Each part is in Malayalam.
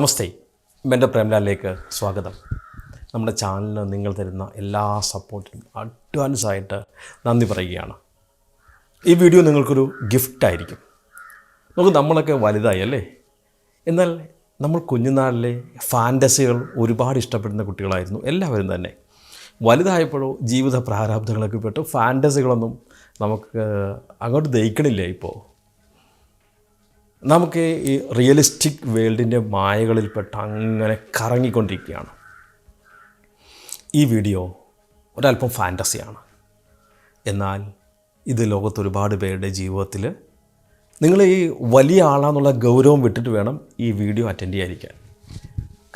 നമസ്തേ. എന്റെ പ്രേംലാലിലേക്ക് സ്വാഗതം. നമ്മുടെ ചാനലിന് നിങ്ങൾ തരുന്ന എല്ലാ സപ്പോർട്ടിനും അഡ്വാൻസായിട്ട് നന്ദി പറയുകയാണ്. ഈ വീഡിയോ നിങ്ങൾക്കൊരു ഗിഫ്റ്റായിരിക്കും നമുക്ക് നമ്മളൊക്കെ വലുതായി അല്ലേ? എന്നാൽ നമ്മൾ കുഞ്ഞുനാളിലെ ഫാന്റസികൾ ഒരുപാട് ഇഷ്ടപ്പെടുന്ന കുട്ടികളായിരുന്നു എല്ലാവരും തന്നെ. വലുതായപ്പോഴോ ജീവിത പ്രാരാബ്ദങ്ങളൊക്കെ പെട്ടു ഫാന്റസികളൊന്നും നമുക്ക് അങ്ങോട്ട് ദഹിക്കണില്ല ഇപ്പോൾ. നമുക്ക് ഈ റിയലിസ്റ്റിക് വേൾഡിന്റെ മായകളിൽപ്പെട്ട് അങ്ങനെ കറങ്ങിക്കൊണ്ടിരിക്കുകയാണ്. ഈ വീഡിയോ ഒരല്പം ഫാന്റസിയാണ് എന്നാൽ ഇത് ലോകത്ത് ഒരുപാട് പേരുടെ ജീവിതത്തിൽ നിങ്ങൾ ഈ വലിയ ആളാന്നുള്ള ഗൗരവം വിട്ടിട്ട് വേണം ഈ വീഡിയോ അറ്റൻഡ് ചെയ്യാതിരിക്കാൻ.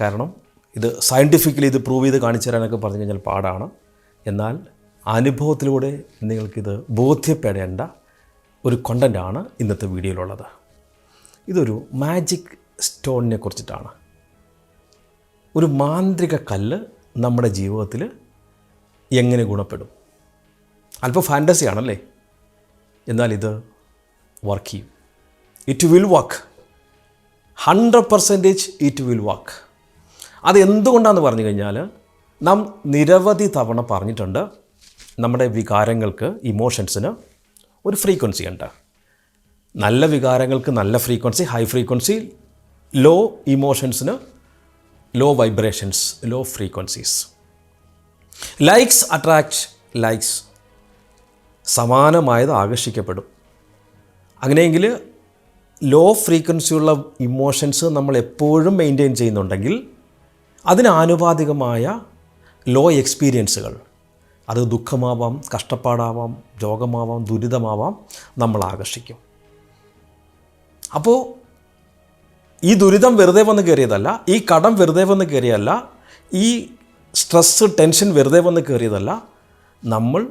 കാരണം ഇത് സയന്റിഫിക്കലി ഇത് പ്രൂവ് ചെയ്ത് കാണിച്ചു തരാനൊക്കെ പറഞ്ഞു കഴിഞ്ഞാൽ പാടാണ്. എന്നാൽ അനുഭവത്തിലൂടെ നിങ്ങൾക്കിത് ബോധ്യപ്പെടേണ്ട ഒരു കണ്ടന്റാണ് ഇന്നത്തെ വീഡിയോയിലുള്ളത് ഇതൊരു മാജിക് സ്റ്റോണിനെ കുറിച്ചിട്ടാണ്. ഒരു മാന്ത്രിക കല്ല് നമ്മുടെ ജീവിതത്തിൽ എങ്ങനെ ഗുണപ്പെടും? അല്പം ഫാന്റസി ആണല്ലേ? എന്നാൽ ഇത് വർക്ക് ചെയ്യും. It will work hundred percentage it will work അത് എന്തുകൊണ്ടാണെന്ന് പറഞ്ഞു കഴിഞ്ഞാൽ നാം നിരവധി തവണ പറഞ്ഞിട്ടുണ്ട് നമ്മുടെ വികാരങ്ങൾക്ക് ഇമോഷൻസിന് ഒരു ഫ്രീക്വൻസി ഉണ്ട്. നല്ല വികാരങ്ങൾക്ക് നല്ല frequency high frequency low ഇമോഷൻസിന് low vibrations low frequencies likes attract likes സമാനമായത് ആകർഷിക്കപ്പെടും. അങ്ങനെയെങ്കിൽ ലോ ഫ്രീക്വൻസിയുള്ള ഇമോഷൻസ് നമ്മൾ എപ്പോഴും മെയിന്റെയിൻ ചെയ്യുന്നുണ്ടെങ്കിൽ അതിന് ആനുപാതികമായ ലോ എക്സ്പീരിയൻസുകൾ അത് ദുഃഖമാവാം കഷ്ടപ്പാടാവാം രോഗമാവാം ദുരിതമാവാം നമ്മൾ ആകർഷിക്കും. അപ്പോൾ ഈ ദുരിതം വെറുതെ വന്ന് കയറിയതല്ല ഈ കടം വെറുതെ വന്ന് കയറിയല്ല ഈ സ്ട്രെസ്സ് ടെൻഷൻ വെറുതെ വന്ന് കയറിയതല്ല നമ്മൾ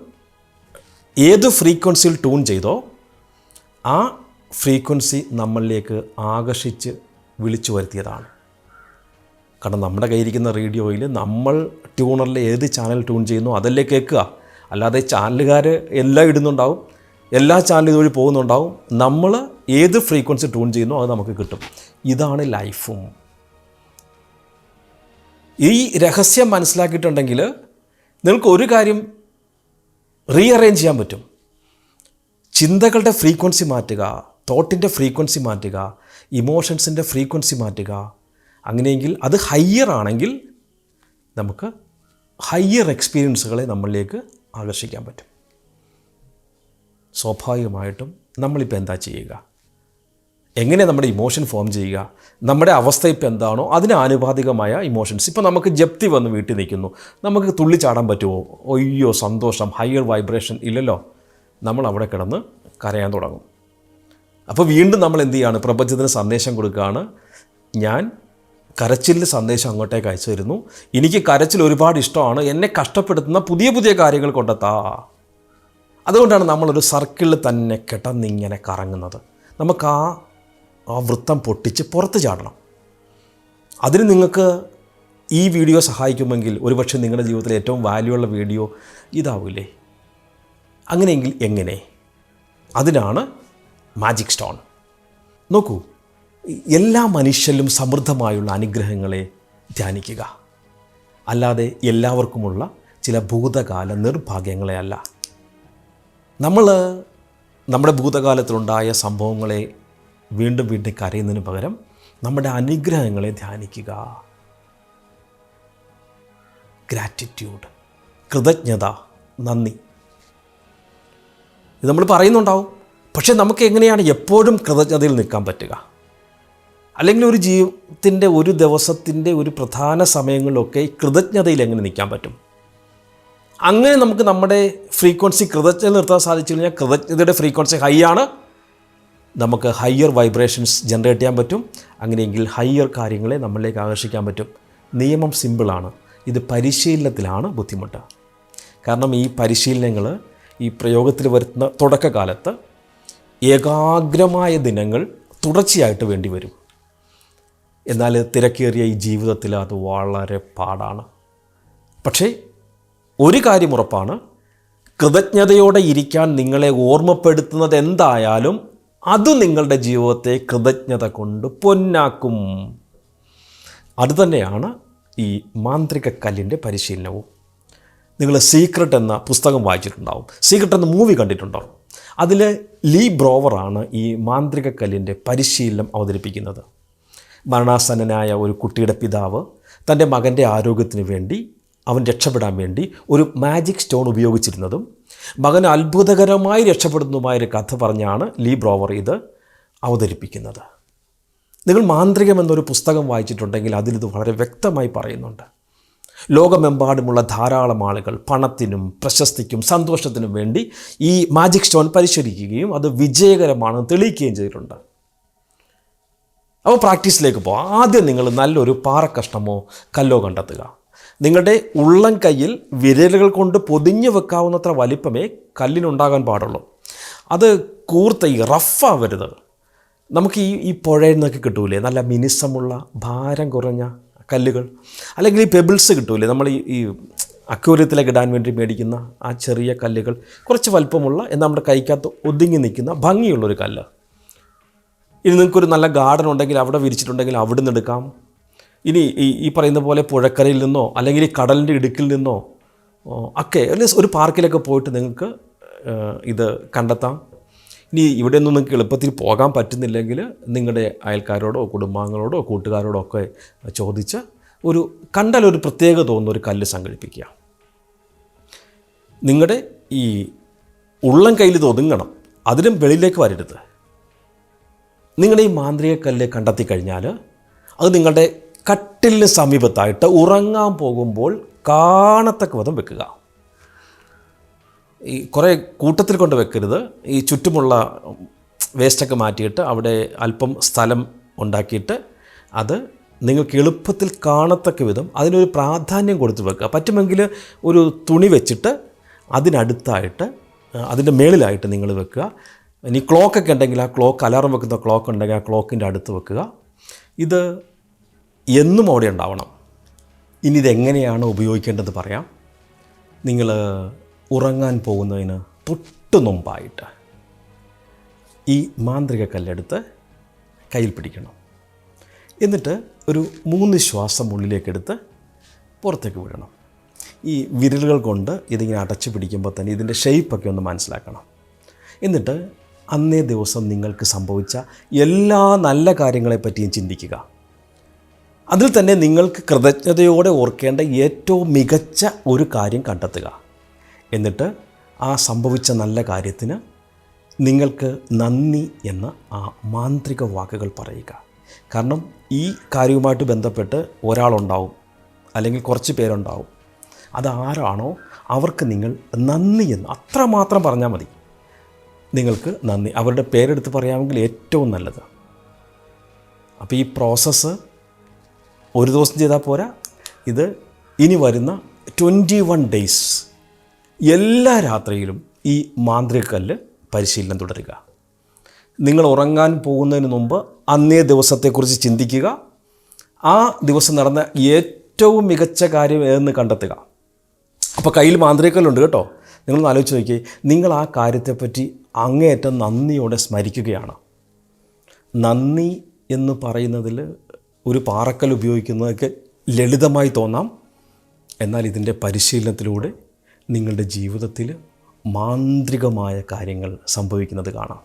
ഏത് ഫ്രീക്വൻസിയിൽ ട്യൂൺ ചെയ്തോ ആ ഫ്രീക്വൻസി നമ്മളിലേക്ക് ആകർഷിച്ച് വിളിച്ചു വരുത്തിയതാണ്. കാരണം നമ്മുടെ കയ്യിരിക്കുന്ന റേഡിയോയിൽ നമ്മൾ ട്യൂണറിൽ ഏത് ചാനൽ ട്യൂൺ ചെയ്യുന്നു അതല്ലേ കേൾക്കുക. അല്ലാതെ ചാനലുകാർ എല്ലാം ഇടുന്നുണ്ടാവും എല്ലാ ചാനലും ഇതുവഴി പോകുന്നുണ്ടാവും. നമ്മൾ ഏത് ഫ്രീക്വൻസി ട്യൂൺ ചെയ്യുന്നു അത് നമുക്ക് കിട്ടും. ഇതാണ് ലൈഫും. ഈ രഹസ്യം മനസ്സിലാക്കിയിട്ടുണ്ടെങ്കിൽ നിങ്ങൾക്ക് ഒരു കാര്യം റീഅറേഞ്ച് ചെയ്യാൻ പറ്റും. ചിന്തകളുടെ ഫ്രീക്വൻസി മാറ്റുക തോട്ടിന്റെ ഫ്രീക്വൻസി മാറ്റുക ഇമോഷൻസിന്റെ ഫ്രീക്വൻസി മാറ്റുക. അങ്ങനെയെങ്കിൽ അത് ഹയ്യർ ആണെങ്കിൽ നമുക്ക് ഹയ്യർ എക്സ്പീരിയൻസുകളെ നമ്മളിലേക്ക് ആകർഷിക്കാൻ പറ്റും. സ്വാഭാവികമായിട്ടും നമ്മളിപ്പോൾ എന്താ ചെയ്യുക? എങ്ങനെ നമ്മുടെ ഇമോഷൻ ഫോം ചെയ്യുക നമ്മുടെ അവസ്ഥ ഇപ്പോൾ എന്താണോ അതിന് ആനുപാതികമായ ഇമോഷൻസ് ഇപ്പോൾ നമുക്ക് ജപ്തി വന്ന് വീട്ടിൽ നിൽക്കുന്നു. നമുക്ക് തുള്ളിച്ചാടാൻ പറ്റുമോ? ഒയ്യോ സന്തോഷം. ഹയർ വൈബ്രേഷൻ ഇല്ലല്ലോ. നമ്മൾ അവിടെ കിടന്ന് കരയാൻ തുടങ്ങും. അപ്പോൾ വീണ്ടും നമ്മൾ എന്ത് ചെയ്യാണ്? പ്രപഞ്ചത്തിന് സന്ദേശം കൊടുക്കുകയാണ്. ഞാൻ കരച്ചിലിന്റെ സന്ദേശം അങ്ങോട്ടേക്ക് അയച്ചു തരുന്നു. എനിക്ക് കരച്ചിൽ ഒരുപാട് ഇഷ്ടമാണ്. എന്നെ കഷ്ടപ്പെടുത്തുന്ന പുതിയ പുതിയ കാര്യങ്ങൾ കൊണ്ടെത്താ. അതുകൊണ്ടാണ് നമ്മളൊരു സർക്കിളിൽ തന്നെ കിടന്നിങ്ങനെ കറങ്ങുന്നത്. നമുക്ക് ആ ആ വൃത്തം പൊട്ടിച്ച് പുറത്ത് ചാടണം. അതിന് നിങ്ങൾക്ക് ഈ വീഡിയോ സഹായിക്കുമെങ്കിൽ ഒരുപക്ഷെ നിങ്ങളുടെ ജീവിതത്തിലെ ഏറ്റവും വാല്യൂ ഉള്ള വീഡിയോ ഇതാവില്ലേ അങ്ങനെയെങ്കിൽ എങ്ങനെ? അതിനാണ് മാജിക് സ്റ്റോൺ നോക്കൂ എല്ലാ മനുഷ്യരിലും സമൃദ്ധമായുള്ള അനുഗ്രഹങ്ങളെ ധ്യാനിക്കുക. അല്ലാതെ എല്ലാവർക്കുമുള്ള ചില ഭൂതകാല നിർഭാഗ്യങ്ങളെ അല്ല. നമ്മൾ നമ്മുടെ ഭൂതകാലത്തിലുണ്ടായ സംഭവങ്ങളെ വീണ്ടും വീണ്ടും കരയുന്നതിന് പകരം നമ്മുടെ അനുഗ്രഹങ്ങളെ ധ്യാനിക്കുക. ഗ്രാറ്റിറ്റ്യൂഡ് കൃതജ്ഞത. നന്ദി. ഇത് നമ്മൾ പറയുന്നുണ്ടാവും. പക്ഷേ നമുക്ക് എങ്ങനെയാണ് എപ്പോഴും കൃതജ്ഞതയിൽ നിൽക്കാൻ പറ്റുക? അല്ലെങ്കിൽ ഒരു ജീവിതത്തിന്റെ ഒരു ദിവസത്തിന്റെ ഒരു പ്രധാന സമയങ്ങളിലൊക്കെ കൃതജ്ഞതയിൽ എങ്ങനെ നിൽക്കാൻ പറ്റും? അങ്ങനെ നമുക്ക് നമ്മുടെ ഫ്രീക്വൻസി കൃതജ്ഞത നിർത്താൻ സാധിച്ചു കഴിഞ്ഞാൽ കൃതജ്ഞതയുടെ ഫ്രീക്വൻസി ഹൈ ആണ്. നമുക്ക് ഹയ്യർ വൈബ്രേഷൻസ് ജനറേറ്റ് ചെയ്യാൻ പറ്റും. അങ്ങനെയെങ്കിൽ ഹയ്യർ കാര്യങ്ങളെ നമ്മളിലേക്ക് ആകർഷിക്കാൻ പറ്റും. നിയമം സിമ്പിളാണ് ഇത് പരിശീലനത്തിലാണ് ബുദ്ധിമുട്ട്. കാരണം ഈ പരിശീലനങ്ങൾ ഈ പ്രയോഗത്തിൽ വരുന്ന തുടക്കകാലത്ത് ഏകാഗ്രമായ ദിനങ്ങൾ തുടർച്ചയായിട്ട് വേണ്ടി വരും. എന്നാൽ തിരക്കേറിയ ഈ ജീവിതത്തിൽ അത് വളരെ പാടാണ്. പക്ഷേ ഒരു കാര്യം ഉറപ്പാണ്. കൃതജ്ഞതയോടെ ഇരിക്കാൻ നിങ്ങളെ ഓർമ്മപ്പെടുത്തുന്നത് എന്തായാലും അത് നിങ്ങളുടെ ജീവിതത്തെ കൃതജ്ഞത കൊണ്ട് പൊന്നാക്കും. അതുതന്നെയാണ് ഈ മാന്ത്രിക കല്ലിന്റെ പരിശീലനവും. നിങ്ങൾ സീക്രട്ട് എന്ന പുസ്തകം വായിച്ചിട്ടുണ്ടാവും. സീക്രട്ട് എന്ന മൂവി കണ്ടിട്ടുണ്ടാവും അതിൽ ലീ ബ്രോവറാണ് ഈ മാന്ത്രിക കല്ലിന്റെ പരിശീലനം അവതരിപ്പിക്കുന്നത്. മരണാസന്നനായ ഒരു കുട്ടിയുടെ പിതാവ് തന്റെ മകന്റെ ആരോഗ്യത്തിന് വേണ്ടി അവൻ രക്ഷപ്പെടാൻ വേണ്ടി ഒരു മാജിക് സ്റ്റോൺ ഉപയോഗിച്ചിരുന്നതും മകൻ അത്ഭുതകരമായി രക്ഷപ്പെടുന്നതുമായൊരു കഥ പറഞ്ഞാണ് ലീ ബ്രോവർ ഇത് അവതരിപ്പിക്കുന്നത്. നിങ്ങൾ മാന്ത്രികം എന്നൊരു പുസ്തകം വായിച്ചിട്ടുണ്ടെങ്കിൽ അതിലിത് വളരെ വ്യക്തമായി പറയുന്നുണ്ട്. ലോകമെമ്പാടുമുള്ള ധാരാളം ആളുകൾ പണത്തിനും പ്രശസ്തിക്കും സന്തോഷത്തിനും വേണ്ടി ഈ മാജിക് സ്റ്റോൺ പരിശോധിക്കുകയും അത് വിജയകരമാണെന്ന് തെളിയിക്കുകയും ചെയ്തിട്ടുണ്ട്. അപ്പോൾ പ്രാക്ടീസിലേക്ക് പോകാം. ആദ്യം നിങ്ങൾ നല്ലൊരു പാറക്കഷ്ണമോ കല്ലോ കണ്ടെത്തുക. നിങ്ങളുടെ ഉള്ളം കയ്യിൽ വിരലുകൾ കൊണ്ട് പൊതിഞ്ഞു വെക്കാവുന്നത്ര വലിപ്പമേ കല്ലിനുണ്ടാകാൻ പാടുള്ളൂ. അത് കൂർത്ത ഈ റഫാവരുത് നമുക്ക് ഈ ഈ പുഴയിൽ നിന്നൊക്കെ കിട്ടൂലേ? നല്ല മിനിസമുള്ള ഭാരം കുറഞ്ഞ കല്ലുകൾ. അല്ലെങ്കിൽ ഈ പെബിൾസ് കിട്ടൂലേ? നമ്മൾ ഈ ഈ അക്യൂര്യത്തിലേക്ക് ഇടാൻ വേണ്ടി മേടിക്കുന്ന ആ ചെറിയ കല്ലുകൾ. കുറച്ച് വലിപ്പമുള്ള എന്നാൽ നമ്മുടെ കൈക്കകത്ത് ഒതുങ്ങി നിൽക്കുന്ന ഭംഗിയുള്ളൊരു കല്ല്. ഇനി നിങ്ങൾക്കൊരു നല്ല ഗാർഡൻ ഉണ്ടെങ്കിൽ അവിടെ വിരിച്ചിട്ടുണ്ടെങ്കിൽ അവിടെ നിന്ന് എടുക്കാം. ഇനി ഈ ഈ പറയുന്ന പോലെ പുഴക്കരയിൽ നിന്നോ അല്ലെങ്കിൽ കടലിന്റെ ഇടുക്കിൽ നിന്നോ ഒക്കെ അല്ലെങ്കിൽ ഒരു പാർക്കിലൊക്കെ പോയിട്ട് നിങ്ങൾക്ക് ഇത് കണ്ടെത്താം. ഇനി ഇവിടെ ഒന്നും നിങ്ങൾക്ക് എളുപ്പത്തിൽ പോകാൻ പറ്റുന്നില്ലെങ്കിൽ നിങ്ങളുടെ അയൽക്കാരോടോ കുടുംബാംഗങ്ങളോടോ കൂട്ടുകാരോടോ ഒക്കെ ചോദിച്ച് ഒരു കണ്ടാൽ ഒരു പ്രത്യേക തോന്നുന്ന ഒരു കല്ല് സംഘടിപ്പിക്കുക. നിങ്ങളുടെ ഈ ഉള്ളം കയ്യിൽ ഒതുങ്ങണം അതിലും വെളിയിലേക്ക് വരരുത്. നിങ്ങളുടെ ഈ മാന്ത്രിക കല്ല് കണ്ടെത്തി കഴിഞ്ഞാൽ അത് നിങ്ങളുടെ കട്ടിലിന് സമീപത്തായിട്ട് ഉറങ്ങാൻ പോകുമ്പോൾ കാണത്തക്ക വിധം വെക്കുക. ഈ കുറേ കൂട്ടത്തിൽ കൊണ്ട് വെക്കരുത്. ഈ ചുറ്റുമുള്ള വേസ്റ്റൊക്കെ മാറ്റിയിട്ട് അവിടെ അല്പം സ്ഥലം ഉണ്ടാക്കിയിട്ട് അത് നിങ്ങൾക്ക് എളുപ്പത്തിൽ കാണത്തക്ക വിധം അതിനൊരു പ്രാധാന്യം കൊടുത്ത് വെക്കുക. പറ്റുമെങ്കിൽ ഒരു തുണി വെച്ചിട്ട് അതിനടുത്തായിട്ട് അതിന്റെ മേളിലായിട്ട് നിങ്ങൾ വെക്കുക. ഇനി ക്ലോക്കൊക്കെ ഉണ്ടെങ്കിൽ ആ ക്ലോക്ക് അലാറം വെക്കുന്ന ക്ലോക്ക് ഉണ്ടെങ്കിൽ ആ ക്ലോക്കിന്റെ അടുത്ത് വെക്കുക. ഇത് എന്നും അവിടെ ഉണ്ടാവണം. ഇനി ഇതെങ്ങനെയാണ് ഉപയോഗിക്കേണ്ടത് പറയാം. നിങ്ങൾ ഉറങ്ങാൻ പോകുന്നതിന് തൊട്ട് മുമ്പായിട്ട് ഈ മാന്ത്രിക കല്ലെടുത്ത് കയ്യിൽ പിടിക്കണം. എന്നിട്ട് ഒരു മൂന്ന് ശ്വാസം ഉള്ളിലേക്കെടുത്ത് പുറത്തേക്ക് വിടണം. ഈ വിരലുകൾ കൊണ്ട് ഇതിങ്ങനെ അടച്ചു പിടിക്കുമ്പോൾ തന്നെ ഇതിന്റെ ഷെയ്പ്പൊക്കെ ഒന്ന് മനസ്സിലാക്കണം. എന്നിട്ട് അന്നേ ദിവസം നിങ്ങൾക്ക് സംഭവിച്ച എല്ലാ നല്ല കാര്യങ്ങളെപ്പറ്റിയും ചിന്തിക്കുക. അതിൽ തന്നെ നിങ്ങൾക്ക് കൃതജ്ഞതയോടെ ഓർക്കേണ്ട ഏറ്റവും മികച്ച ഒരു കാര്യം കണ്ടെത്തുക. എന്നിട്ട് ആ സംഭവിച്ച നല്ല കാര്യത്തിന് നിങ്ങൾക്ക് നന്ദി എന്ന ആ മാന്ത്രിക വാക്കുകൾ പറയുക. കാരണം ഈ കാര്യവുമായിട്ട് ബന്ധപ്പെട്ട് ഒരാളുണ്ടാവും അല്ലെങ്കിൽ കുറച്ച് പേരുണ്ടാവും. അതാരാണോ അവർക്ക് നിങ്ങൾ നന്ദി എന്ന് അത്രമാത്രം പറഞ്ഞാൽ മതി. നിങ്ങൾക്ക് നന്ദി. അവരുടെ പേരെടുത്ത് പറയാമെങ്കിൽ ഏറ്റവും നല്ലത്. അപ്പോൾ ഈ പ്രോസസ്സ് ഒരു ദിവസം ചെയ്താൽ പോരാ. ഇത് ഇനി വരുന്ന ട്വന്റി വൺ ഡേയ്സ് എല്ലാ രാത്രിയിലും ഈ മാന്ത്രിക കല്ല് പരിശീലനം തുടരുക. നിങ്ങൾ ഉറങ്ങാൻ പോകുന്നതിന് മുമ്പ് അന്നേ ദിവസത്തെക്കുറിച്ച് ചിന്തിക്കുക. ആ ദിവസം നടന്ന ഏറ്റവും മികച്ച കാര്യം ഏതെന്ന് കണ്ടെത്തുക. അപ്പോൾ കയ്യിൽ മാന്ത്രികക്കല്ലുണ്ട് കേട്ടോ. നിങ്ങളൊന്ന് ആലോചിച്ച് നോക്കി നിങ്ങൾ ആ കാര്യത്തെപ്പറ്റി അങ്ങേയറ്റം നന്ദിയോടെ സ്മരിക്കുകയാണ്. നന്ദി എന്ന് പറയുന്നതിൽ ഒരു പാറക്കൽ ഉപയോഗിക്കുന്നതൊക്കെ ലളിതമായി തോന്നാം. എന്നാൽ ഇതിന്റെ പരിശീലനത്തിലൂടെ നിങ്ങളുടെ ജീവിതത്തിൽ മാന്ത്രികമായ കാര്യങ്ങൾ സംഭവിക്കുന്നത് കാണാം.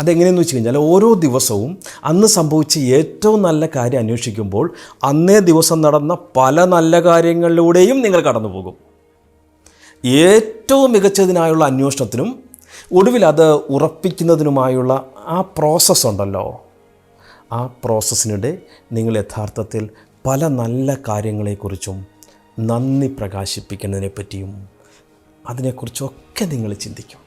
അതെങ്ങനെയെന്ന് വെച്ച് കഴിഞ്ഞാൽ ഓരോ ദിവസവും അന്ന് സംഭവിച്ച ഏറ്റവും നല്ല കാര്യം അന്വേഷിക്കുമ്പോൾ അന്നേ ദിവസം നടന്ന പല നല്ല കാര്യങ്ങളിലൂടെയും നിങ്ങൾ കടന്നു പോകും ഏറ്റവും മികച്ചതിനായുള്ള അന്വേഷണത്തിനും ഒടുവിൽ അത് ഉറപ്പിക്കുന്നതിനുമായുള്ള ആ പ്രോസസ്സ് ഉണ്ടല്ലോ. ആ പ്രോസസ്സിനിടെ നിങ്ങൾ യഥാർത്ഥത്തിൽ പല നല്ല കാര്യങ്ങളെക്കുറിച്ചും നന്ദി പ്രകാശിപ്പിക്കുന്നതിനെ പറ്റിയും അതിനെക്കുറിച്ചൊക്കെ നിങ്ങൾ ചിന്തിക്കും.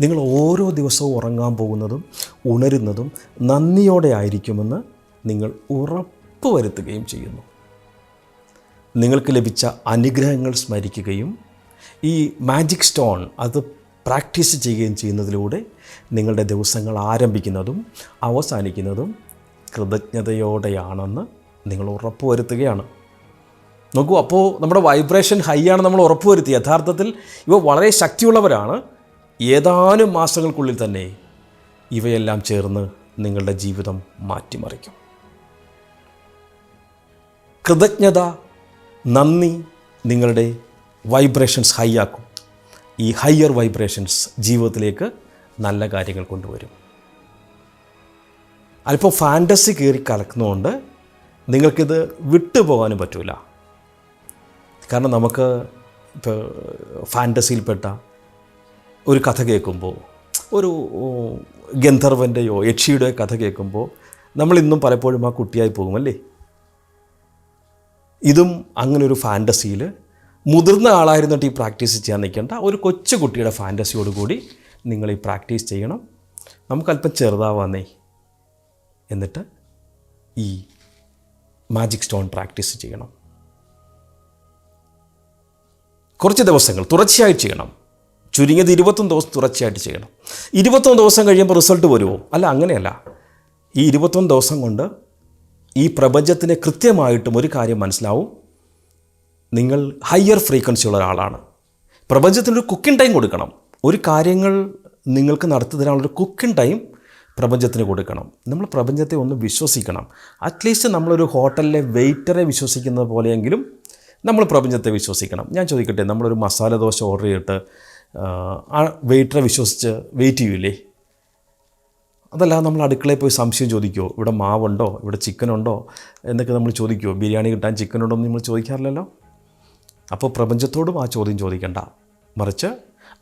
നിങ്ങൾ ഓരോ ദിവസവും ഉറങ്ങാൻ പോകുന്നതും ഉണരുന്നതും നന്ദിയോടെ ആയിരിക്കുമെന്ന് നിങ്ങൾ ഉറപ്പ് വരുത്തുകയും ചെയ്യുന്നു. നിങ്ങൾക്ക് ലഭിച്ച അനുഗ്രഹങ്ങൾ സ്മരിക്കുകയും ഈ മാജിക് സ്റ്റോൺ അത് പ്രാക്ടീസ് ചെയ്യുകയും ചെയ്യുന്നതിലൂടെ നിങ്ങളുടെ ദിവസങ്ങൾ ആരംഭിക്കുന്നതും അവസാനിക്കുന്നതും കൃതജ്ഞതയോടെയാണെന്ന് നിങ്ങൾ ഉറപ്പുവരുത്തുകയാണ്. നോക്കൂ അപ്പോൾ നമ്മുടെ വൈബ്രേഷൻ ഹൈ ആണ് നമ്മൾ ഉറപ്പുവരുത്തി യഥാർത്ഥത്തിൽ ഇവ വളരെ ശക്തിയുള്ളവരാണ്. ഏതാനും മാസങ്ങൾക്കുള്ളിൽ തന്നെ ഇവയെല്ലാം ചേർന്ന് നിങ്ങളുടെ ജീവിതം മാറ്റിമറിക്കും. കൃതജ്ഞത നന്ദി നിങ്ങളുടെ വൈബ്രേഷൻസ് ഹൈ ആക്കും. ഈ ഹയർ വൈബ്രേഷൻസ് ജീവിതത്തിലേക്ക് നല്ല കാര്യങ്ങൾ കൊണ്ടുവരും. അല്പം ഫാന്റസി കയറി കലക്കുന്നതുകൊണ്ട് നിങ്ങൾക്കിത് വിട്ടുപോകാനും പറ്റില്ല കാരണം നമുക്ക് ഇപ്പോൾ ഫാന്റസിയിൽപ്പെട്ട ഒരു കഥ കേൾക്കുമ്പോൾ ഒരു ഗന്ധർവന്റെയോ യക്ഷിയുടെയോ കഥ കേൾക്കുമ്പോൾ നമ്മൾ ഇന്നും പലപ്പോഴും ആ കുട്ടിയായി പോകുമല്ലേ ഇതും അങ്ങനൊരു ഫാന്റസിയിൽ മുതിർന്ന ആളായിരുന്നിട്ട് ഈ പ്രാക്ടീസ് ചെയ്യാൻ നിൽക്കേണ്ട. ഒരു കൊച്ചു കുട്ടിയുടെ ഫാന്റസിയോട് കൂടി നിങ്ങൾ ഈ പ്രാക്ടീസ് ചെയ്യണം. നമുക്കല്പം ചെറുതാവാന്നേ. എന്നിട്ട് ഈ മാജിക് സ്റ്റോൺ പ്രാക്ടീസ് ചെയ്യണം. കുറച്ച് ദിവസങ്ങൾ തുടർച്ചയായിട്ട് ചെയ്യണം. ചുരുങ്ങിയത് ഇരുപത്തൊന്ന് ദിവസം തുടർച്ചയായിട്ട് ചെയ്യണം. ഇരുപത്തൊന്ന് ദിവസം കഴിയുമ്പോൾ റിസൾട്ട് വരുമോ? അല്ല അങ്ങനെയല്ല. ഈ ഇരുപത്തൊന്ന് ദിവസം കൊണ്ട് ഈ പ്രപഞ്ചത്തിന് കൃത്യമായിട്ടും ഒരു കാര്യം മനസ്സിലാവും. നിങ്ങൾ ഹയർ ഫ്രീക്വൻസി ഉള്ള ഒരാളാണ്. പ്രപഞ്ചത്തിനൊരു കുക്കിംഗ് ടൈം കൊടുക്കണം. ഒരു കാര്യങ്ങൾ നിങ്ങൾക്ക് നടത്തുന്നതിനുള്ളൊരു കുക്കിംഗ് ടൈം പ്രപഞ്ചത്തിന് കൊടുക്കണം. നമ്മൾ പ്രപഞ്ചത്തെ ഒന്ന് വിശ്വസിക്കണം. അറ്റ്ലീസ്റ്റ് നമ്മളൊരു ഹോട്ടലിലെ വെയിറ്ററെ വിശ്വസിക്കുന്നത് പോലെയെങ്കിലും നമ്മൾ പ്രപഞ്ചത്തെ വിശ്വസിക്കണം. ഞാൻ ചോദിക്കട്ടെ നമ്മളൊരു മസാല ദോശ ഓർഡർ ചെയ്തിട്ട് ആ വെയിറ്ററെ വിശ്വസിച്ച് വെയിറ്റ് ചെയ്യൂലേ? അതല്ല നമ്മൾ അടുക്കളയിൽ പോയി സംശയം ചോദിക്കുമോ ഇവിടെ മാവുണ്ടോ? ഇവിടെ ചിക്കനുണ്ടോ എന്നൊക്കെ നമ്മൾ ചോദിക്കുമോ ബിരിയാണി കിട്ടാൻ ചിക്കനുണ്ടോ എന്ന് നമ്മൾ ചോദിക്കാറില്ലല്ലോ? അപ്പോൾ പ്രപഞ്ചത്തോടും ആ ചോദ്യം ചോദിക്കണ്ട. മറിച്ച്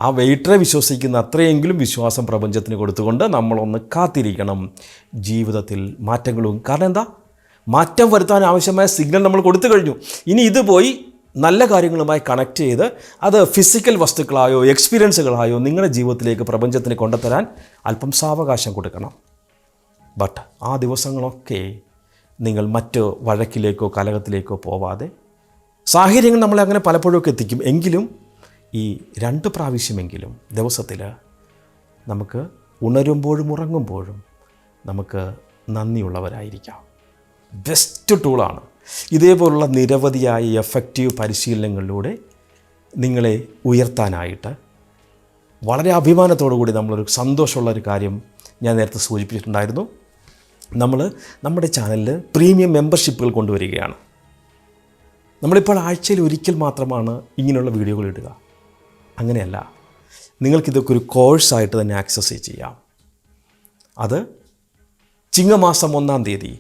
ആ വെയിറ്ററെ വിശ്വസിക്കുന്ന അത്രയെങ്കിലും വിശ്വാസം പ്രപഞ്ചത്തിന് കൊടുത്തുകൊണ്ട് നമ്മളൊന്ന് കാത്തിരിക്കണം. ജീവിതത്തിൽ മാറ്റങ്ങളും കാരണം എന്താ? മാറ്റം വരുത്താൻ ആവശ്യമായ സിഗ്നൽ നമ്മൾ കൊടുത്തു കഴിഞ്ഞു. ഇനി ഇത് പോയി നല്ല കാര്യങ്ങളുമായി കണക്ട് ചെയ്ത് അത് ഫിസിക്കൽ വസ്തുക്കളായോ എക്സ്പീരിയൻസുകളായോ നിങ്ങളുടെ ജീവിതത്തിലേക്ക് പ്രപഞ്ചത്തിന് കൊണ്ടുതരാൻ അല്പം സാവകാശം കൊടുക്കണം. ബട്ട് ആ ദിവസങ്ങളൊക്കെ നിങ്ങൾ മറ്റ് വഴക്കിലേക്കോ കലഹത്തിലേക്കോ പോവാതെ സാഹചര്യങ്ങൾ നമ്മളെ അങ്ങനെ പലപ്പോഴും ഒക്കെ എത്തിക്കും. എങ്കിലും ഈ രണ്ട് പ്രാവശ്യമെങ്കിലും ദിവസത്തിൽ നമുക്ക് ഉണരുമ്പോഴും ഉറങ്ങുമ്പോഴും നമുക്ക് നന്ദിയുള്ളവരായിരിക്കാം. ബെസ്റ്റ് ടൂളാണ് ഇതേപോലുള്ള നിരവധിയായ എഫക്റ്റീവ് പരിശീലനങ്ങളിലൂടെ നിങ്ങളെ ഉയർത്താനായിട്ട് വളരെ അഭിമാനത്തോടു കൂടി നമ്മളൊരു സന്തോഷമുള്ള ഒരു കാര്യം ഞാൻ നേരത്തെ സൂചിപ്പിച്ചിട്ടുണ്ടായിരുന്നു. നമ്മൾ നമ്മുടെ ചാനലിൽ പ്രീമിയം മെമ്പർഷിപ്പുകൾ കൊണ്ടുവരികയാണ്. നമ്മളിപ്പോൾ ആഴ്ചയിൽ ഒരിക്കൽ മാത്രമാണ് ഇങ്ങനെയുള്ള വീഡിയോകൾ ഇടുക. അങ്ങനെയല്ല. നിങ്ങൾക്കിതൊക്കെ ഒരു കോഴ്സായിട്ട് തന്നെ ആക്സസ് ചെയ്യാം. അത് ചിങ്ങമാസം ഒന്നാം തീയതി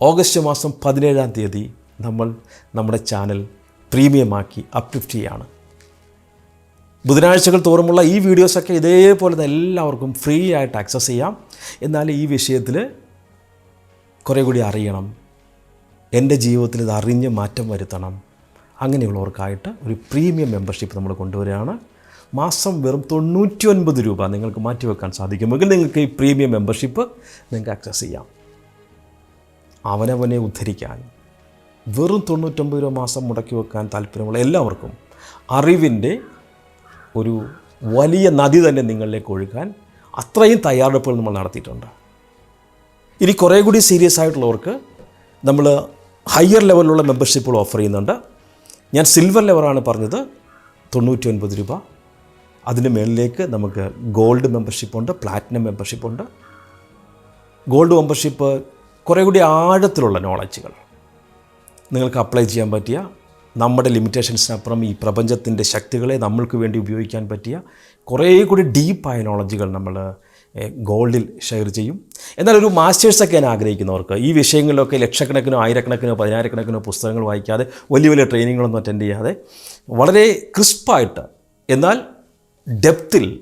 ഓഗസ്റ്റ് മാസം പതിനേഴാം തീയതി നമ്മൾ നമ്മുടെ ചാനൽ പ്രീമിയമാക്കി അപ്ലിഫ്റ്റ് ചെയ്യാണ്. ബുധനാഴ്ചകൾ തോറുമുള്ള ഈ വീഡിയോസൊക്കെ ഇതേപോലെ തന്നെ എല്ലാവർക്കും ഫ്രീ ആയിട്ട് ആക്സസ് ചെയ്യാം. എന്നാൽ ഈ വിഷയത്തിൽ കുറേ കൂടി അറിയണം. എന്റെ ജീവിതത്തിൽ ഇത് അറിഞ്ഞ് മാറ്റം വരുത്തണം. അങ്ങനെയുള്ളവർക്കായിട്ട് ഒരു പ്രീമിയം മെമ്പർഷിപ്പ് നമ്മൾ കൊണ്ടുവരികയാണ്. മാസം വെറും തൊണ്ണൂറ്റി ഒൻപത് രൂപ നിങ്ങൾക്ക് മാറ്റിവെക്കാൻ സാധിക്കുമെങ്കിൽ നിങ്ങൾക്ക് ഈ പ്രീമിയം മെമ്പർഷിപ്പ് നിങ്ങൾക്ക് ആക്സസ് ചെയ്യാം. അവനവനെ ഉദ്ധരിക്കാൻ വെറും തൊണ്ണൂറ്റൊമ്പത് രൂപ മാസം മുടക്കി വെക്കാൻ താല്പര്യമുള്ള എല്ലാവർക്കും അറിവിന്റെ ഒരു വലിയ നദി തന്നെ നിങ്ങളിലേക്ക് ഒഴുകാൻ അത്രയും തയ്യാറെടുപ്പുകൾ നമ്മൾ നടത്തിയിട്ടുണ്ട്. ഇനി കുറേ കൂടി സീരിയസ് ആയിട്ടുള്ളവർക്ക് നമ്മൾ ഹയർ ലെവലിലുള്ള മെമ്പർഷിപ്പുകൾ ഓഫർ ചെയ്യുന്നുണ്ട്. ഞാൻ സിൽവർ ലെവലാണ് പറഞ്ഞത്. തൊണ്ണൂറ്റി ഒൻപത് രൂപ. അതിന് മുകളിലേക്ക് നമുക്ക് ഗോൾഡ് മെമ്പർഷിപ്പുണ്ട് പ്ലാറ്റിനം മെമ്പർഷിപ്പുണ്ട് ഗോൾഡ് മെമ്പർഷിപ്പ് കുറേ കൂടി ആഴത്തിലുള്ള നോളജുകൾ നിങ്ങൾക്ക് അപ്ലൈ ചെയ്യാൻ പറ്റിയ നമ്മുടെ ലിമിറ്റേഷൻസിനപ്പുറം ഈ പ്രപഞ്ചത്തിന്റെ ശക്തികളെ നമ്മൾക്ക് വേണ്ടി ഉപയോഗിക്കാൻ പറ്റിയ കുറേ കൂടി ഡീപ്പായ നോളജുകൾ നമ്മൾ ഗോൾഡിൽ ഷെയർ ചെയ്യും. എന്നാൽ ഒരു മാസ്റ്റേഴ്സൊക്കെ ഞാൻ ആഗ്രഹിക്കുന്നവർക്ക് ഈ വിഷയങ്ങളിലൊക്കെ ലക്ഷക്കണക്കിനോ ആയിരക്കണക്കിനോ പതിനായിരക്കണക്കിനോ പുസ്തകങ്ങൾ വായിക്കാതെ വലിയ വലിയ ട്രെയിനിങ്ങുകളൊന്നും അറ്റൻഡ് ചെയ്യാതെ വളരെ ക്രിസ്പായിട്ട് എന്നാൽ ഡെപ്തിൽ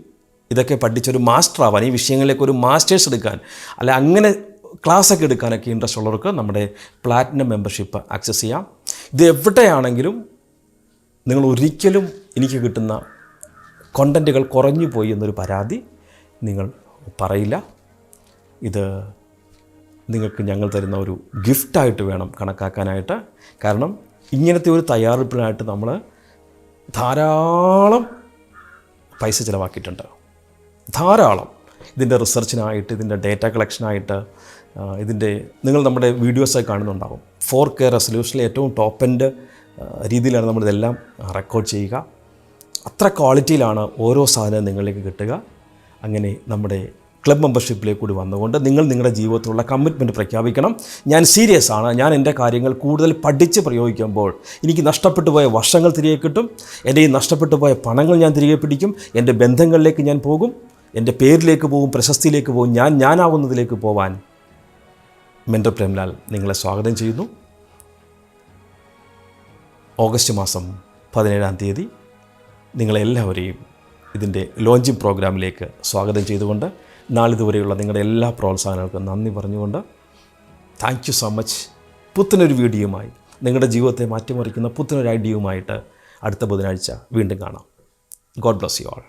ഇതൊക്കെ പഠിച്ചൊരു മാസ്റ്റർ ആവാൻ ഈ വിഷയങ്ങളിലേക്ക് ഒരു മാസ്റ്റേഴ്സ് എടുക്കാൻ അല്ല അങ്ങനെ ക്ലാസ്സൊക്കെ എടുക്കാനൊക്കെ ഇൻട്രസ്റ്റ് ഉള്ളവർക്ക് നമ്മുടെ പ്ലാറ്റിനം മെമ്പർഷിപ്പ് ആക്സസ് ചെയ്യാം. ഇത് എവിടെയാണെങ്കിലും നിങ്ങൾ ഒരിക്കലും എനിക്ക് കിട്ടുന്ന കോണ്ടന്റുകൾ കുറഞ്ഞു പോയി എന്നൊരു പരാതി നിങ്ങൾ പറയില്ല. ഇത് നിങ്ങൾക്ക് ഞങ്ങൾ തരുന്ന ഒരു ഗിഫ്റ്റായിട്ട് വേണം കണക്കാക്കാനായിട്ട്. കാരണം ഇങ്ങനത്തെ ഒരു തയ്യാറെടുപ്പിനായിട്ട് നമ്മൾ ധാരാളം പൈസ ചിലവാക്കിയിട്ടുണ്ട്. ധാരാളം. ഇതിന്റെ റിസർച്ചിനായിട്ട് ഇതിന്റെ ഡേറ്റ കളക്ഷനായിട്ട് ഇതിന്റെ നിങ്ങൾ നമ്മുടെ വീഡിയോസൊക്കെ കാണുന്നുണ്ടാവും. ഫോർ കെ റെസൊല്യൂഷനിൽ ഏറ്റവും ടോപ്പ് എൻഡ് രീതിയിലാണ് നമ്മളിതെല്ലാം റെക്കോർഡ് ചെയ്യുക. അത്ര ക്വാളിറ്റിയിലാണ് ഓരോ സാധനവും നിങ്ങളിലേക്ക് കിട്ടുക. അങ്ങനെ നമ്മുടെ ക്ലബ് മെമ്പർഷിപ്പിലേക്ക് കൂടി വന്നുകൊണ്ട് നിങ്ങൾ നിങ്ങളുടെ ജീവിതത്തിലുള്ള കമ്മിറ്റ്മെന്റ് പ്രഖ്യാപിക്കണം. ഞാൻ സീരിയസ് ആണ്. ഞാൻ എന്റെ കാര്യങ്ങൾ കൂടുതൽ പഠിച്ച് പ്രയോഗിക്കുമ്പോൾ എനിക്ക് നഷ്ടപ്പെട്ടു പോയ വർഷങ്ങൾ തിരികെ കിട്ടും. എന്റെ ഈ നഷ്ടപ്പെട്ടു പോയ പണങ്ങൾ ഞാൻ തിരികെ പിടിക്കും. എന്റെ ബന്ധങ്ങളിലേക്ക് ഞാൻ പോകും. എന്റെ പേരിലേക്ക് പോകും. പ്രശസ്തിയിലേക്ക് പോകും. ഞാൻ ഞാനാവുന്നതിലേക്ക് പോവാൻ മെന്റർ പ്രേംലാൽ നിങ്ങളെ സ്വാഗതം ചെയ്യുന്നു. ഓഗസ്റ്റ് മാസം പതിനേഴാം തീയതി നിങ്ങളെല്ലാവരെയും ഇതിന്റെ ലോഞ്ചിങ് പ്രോഗ്രാമിലേക്ക് സ്വാഗതം ചെയ്തുകൊണ്ട് നാളിതുവരെയുള്ള നിങ്ങളുടെ എല്ലാ പ്രോത്സാഹനങ്ങൾക്കും നന്ദി പറഞ്ഞുകൊണ്ട് താങ്ക് യു സോ മച്ച് പുത്തനൊരു വീഡിയോയുമായി നിങ്ങളുടെ ജീവിതത്തെ മാറ്റിമറിക്കുന്ന പുത്തനൊരു ഐഡിയയുമായിട്ട് അടുത്ത ബുധനാഴ്ച വീണ്ടും കാണാം. God bless you all